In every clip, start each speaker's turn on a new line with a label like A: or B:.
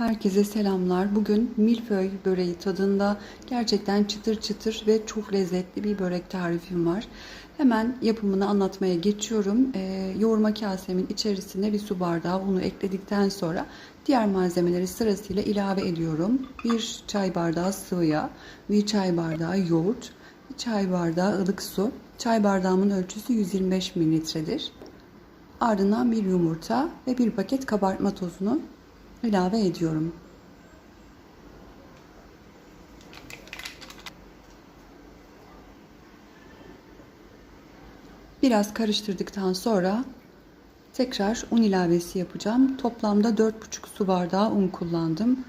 A: Herkese selamlar. Bugün milföy böreği tadında gerçekten çıtır çıtır ve çok lezzetli bir börek tarifim var. Hemen yapımını anlatmaya geçiyorum. Ee, yoğurma kasemin içerisine bir su bardağı unu ekledikten sonra diğer malzemeleri sırasıyla ilave ediyorum. Bir çay bardağı sıvı yağ, bir çay bardağı yoğurt, bir çay bardağı ılık su. Çay bardağımın ölçüsü 125 mililitredir. Ardından bir yumurta ve bir paket kabartma tozunu ilave ediyorum. Biraz karıştırdıktan sonra tekrar un ilavesi yapacağım. Toplamda 4,5 su bardağı un kullandım.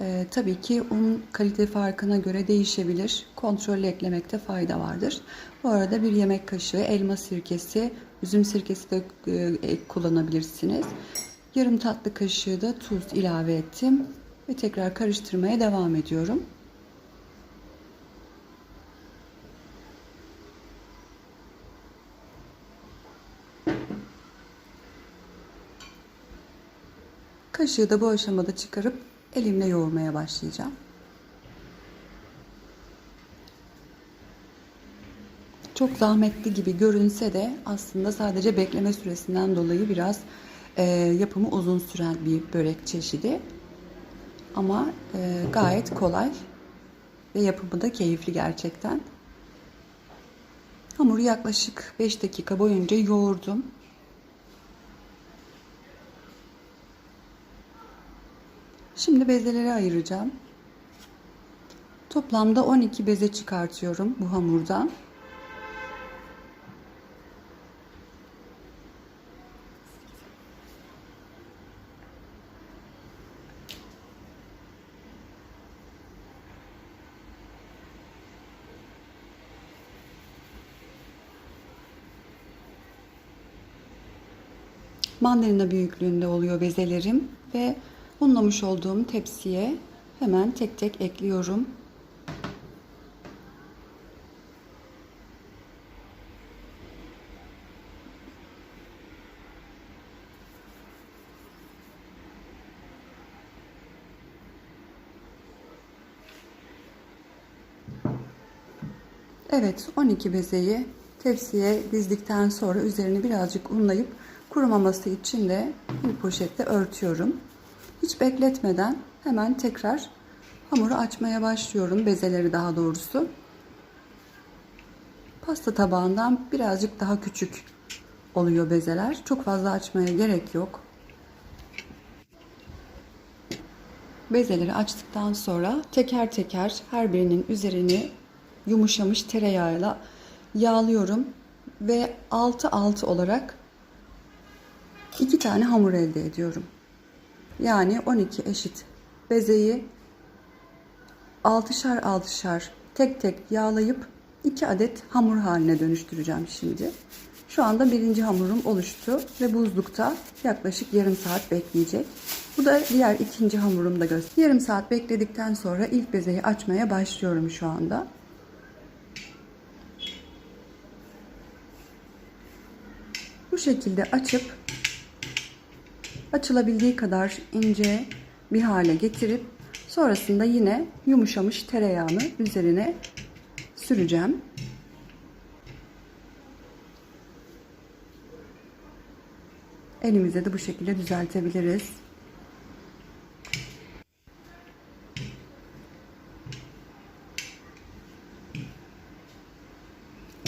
A: Ee, tabii ki un kalite farkına göre değişebilir. Kontrollü eklemekte fayda vardır. Bu arada bir yemek kaşığı elma sirkesi, üzüm sirkesi de e, kullanabilirsiniz. Yarım tatlı kaşığı da tuz ilave ettim ve tekrar karıştırmaya devam ediyorum. Kaşığı da bu aşamada çıkarıp elimle yoğurmaya başlayacağım. Çok zahmetli gibi görünse de aslında sadece bekleme süresinden dolayı biraz e, yapımı uzun süren bir börek çeşidi. Ama e, gayet kolay ve yapımı da keyifli gerçekten. Hamuru yaklaşık 5 dakika boyunca yoğurdum. Şimdi bezeleri ayıracağım. Toplamda 12 beze çıkartıyorum bu hamurdan. Mandalina büyüklüğünde oluyor bezelerim ve unlamış olduğum tepsiye hemen tek tek ekliyorum. Evet 12 bezeyi tepsiye dizdikten sonra üzerini birazcık unlayıp kurumaması için de bir poşetle örtüyorum. Hiç bekletmeden hemen tekrar hamuru açmaya başlıyorum. Bezeleri daha doğrusu. Pasta tabağından birazcık daha küçük oluyor bezeler. Çok fazla açmaya gerek yok. Bezeleri açtıktan sonra teker teker her birinin üzerini yumuşamış tereyağıyla yağlıyorum ve altı altı olarak iki tane hamur elde ediyorum. Yani 12 eşit bezeyi altışar altışar tek tek yağlayıp 2 adet hamur haline dönüştüreceğim şimdi. Şu anda birinci hamurum oluştu ve buzlukta yaklaşık yarım saat bekleyecek. Bu da diğer ikinci hamurum da göster. Yarım saat bekledikten sonra ilk bezeyi açmaya başlıyorum şu anda. Bu şekilde açıp açılabildiği kadar ince bir hale getirip sonrasında yine yumuşamış tereyağını üzerine süreceğim. Elimize de bu şekilde düzeltebiliriz.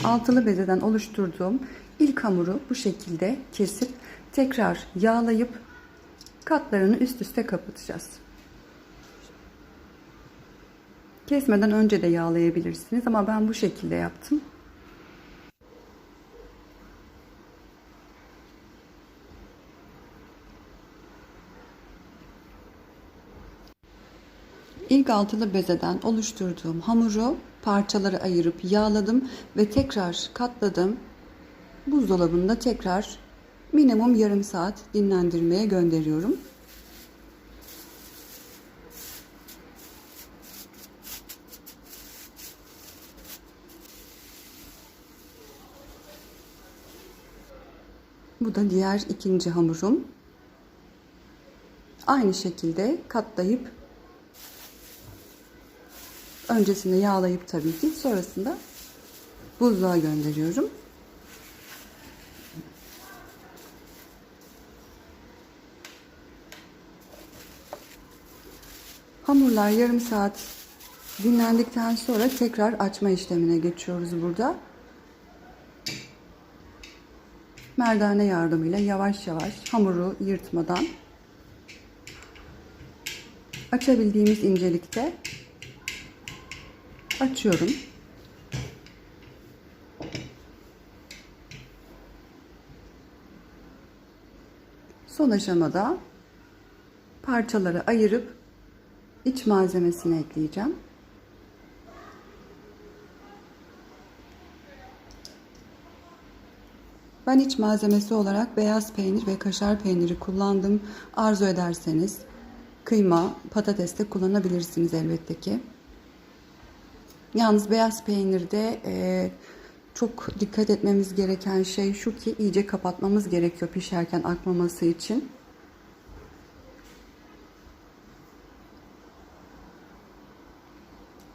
A: Altılı bezeden oluşturduğum ilk hamuru bu şekilde kesip tekrar yağlayıp katlarını üst üste kapatacağız. Kesmeden önce de yağlayabilirsiniz ama ben bu şekilde yaptım. İlk altılı bezeden oluşturduğum hamuru parçalara ayırıp yağladım ve tekrar katladım. Buzdolabında tekrar minimum yarım saat dinlendirmeye gönderiyorum. Bu da diğer ikinci hamurum. Aynı şekilde katlayıp öncesinde yağlayıp tabii ki sonrasında buzluğa gönderiyorum. Hamurlar yarım saat dinlendikten sonra tekrar açma işlemine geçiyoruz burada. Merdane yardımıyla yavaş yavaş hamuru yırtmadan açabildiğimiz incelikte açıyorum. Son aşamada parçaları ayırıp iç malzemesini ekleyeceğim. Ben iç malzemesi olarak beyaz peynir ve kaşar peyniri kullandım. Arzu ederseniz kıyma, patates de kullanabilirsiniz elbette ki. Yalnız beyaz peynirde e, çok dikkat etmemiz gereken şey şu ki iyice kapatmamız gerekiyor pişerken akmaması için.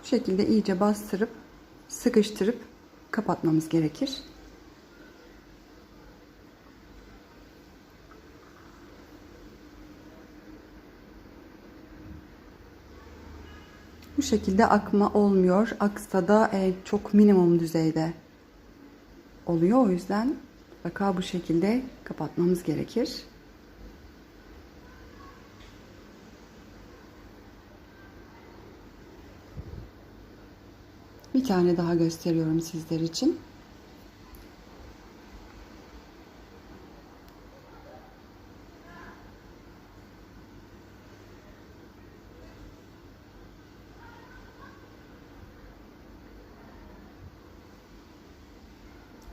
A: Bu şekilde iyice bastırıp sıkıştırıp kapatmamız gerekir. Bu şekilde akma olmuyor. Aksa da e, çok minimum düzeyde oluyor. O yüzden mutlaka bu şekilde kapatmamız gerekir. Bir tane daha gösteriyorum sizler için.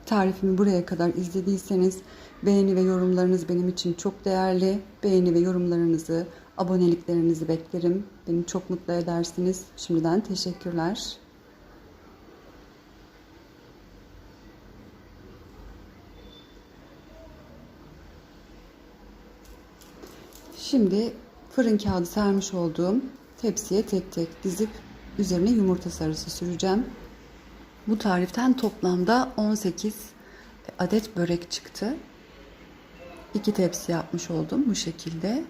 A: Tarifimi buraya kadar izlediyseniz beğeni ve yorumlarınız benim için çok değerli. Beğeni ve yorumlarınızı, aboneliklerinizi beklerim. Beni çok mutlu edersiniz. Şimdiden teşekkürler. Şimdi fırın kağıdı sermiş olduğum tepsiye tek tek dizip üzerine yumurta sarısı süreceğim. Bu tariften toplamda 18 adet börek çıktı. İki tepsi yapmış oldum bu şekilde.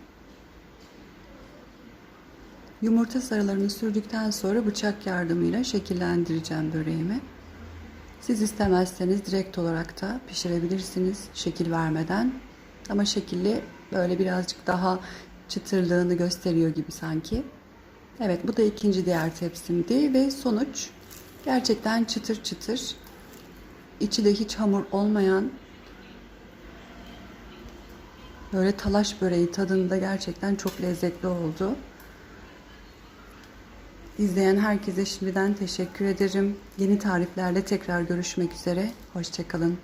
A: Yumurta sarılarını sürdükten sonra bıçak yardımıyla şekillendireceğim böreğimi. Siz istemezseniz direkt olarak da pişirebilirsiniz şekil vermeden. Ama şekilli böyle birazcık daha çıtırlığını gösteriyor gibi sanki. Evet bu da ikinci diğer tepsimdi ve sonuç gerçekten çıtır çıtır. İçi de hiç hamur olmayan böyle talaş böreği tadında gerçekten çok lezzetli oldu. İzleyen herkese şimdiden teşekkür ederim. Yeni tariflerle tekrar görüşmek üzere. Hoşçakalın.